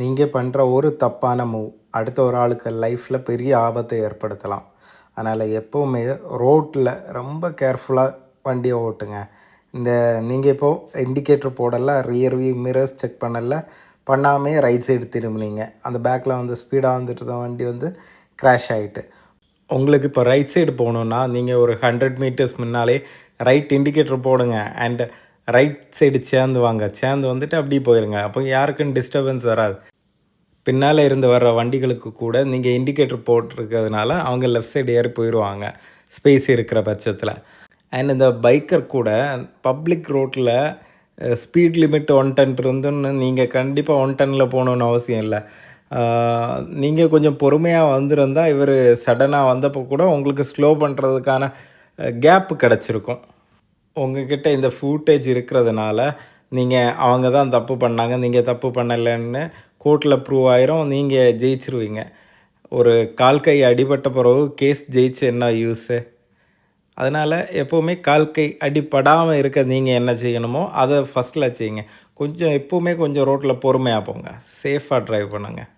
நீங்கள் பண்ணுற ஒரு தப்பான மூவ் அடுத்த ஒரு ஆளுக்கு லைஃப்பில் பெரிய ஆபத்தை ஏற்படுத்தலாம். அதனால் எப்போவுமே ரோட்டில் ரொம்ப கேர்ஃபுல்லாக வண்டியை ஓட்டுங்க. இந்த நீங்கள் இப்போது இண்டிகேட்டர் போடல ரியர் வியூ மிரர்ஸ் செக் பண்ணல பண்ணாமே ரைட் சைடு திரும்பினீங்க. அந்த பேக்கில் வந்து ஸ்பீடாக வந்துட்டு இருந்த வண்டி வந்து க்ராஷ் ஆகிட்டு உங்களுக்கு இப்போ ரைட் சைடு போகணுன்னா நீங்கள் ஒரு ஹண்ட்ரட் மீட்டர்ஸ் முன்னாலே ரைட் இண்டிகேட்டர் போடுங்க. அண்ட் ரைட் சைடு சேர்ந்து வாங்க. சேர்ந்து வந்துட்டு அப்படியே போயிருங்க. அப்போ யாருக்கும் டிஸ்டர்பன்ஸ் வராது. பின்னால் இருந்து வர்ற வண்டிகளுக்கு கூட நீங்கள் இண்டிகேட்டர் போட்டிருக்கிறதுனால அவங்க லெஃப்ட் சைடு ஏறி போயிடுவாங்க ஸ்பேஸ் இருக்கிற பட்சத்தில். அண்ட் இந்த பைக்கர் கூட பப்ளிக் ரோட்டில் ஸ்பீட் லிமிட் ஒன் டென் இருந்துன்னு நீங்கள் கண்டிப்பாக ஒன் டெனில் போகணுன்னு அவசியம் இல்லை. நீங்கள் கொஞ்சம் பொறுமையாக வந்திருந்தால் இவர் சடனாக வந்தப்போ கூட உங்களுக்கு ஸ்லோ பண்ணுறதுக்கான கேப் கிடச்சிருக்கும். உங்ககிட்ட இந்த ஃபூட்டேஜ் இருக்கிறதுனால நீங்கள் அவங்க தான் தப்பு பண்ணாங்க நீங்கள் தப்பு பண்ணலைன்னு கோர்ட்டில் ப்ரூவ் ஆயிரும் நீங்கள் ஜெயிச்சிருவீங்க. ஒரு கால் கை அடிபட்ட பிறகு கேஸ் ஜெயிச்சு என்ன யூஸு அதனால் எப்போவுமே கால் கை அடிப்படாமல் இருக்க நீங்கள் என்ன செய்யணுமோ அதை ஃபஸ்ட்டில் செய்யுங்க. கொஞ்சம் எப்போவுமே கொஞ்சம் ரோட்டில் பொறுமையாக போங்க. சேஃபாக ட்ரைவ் பண்ணுங்கள்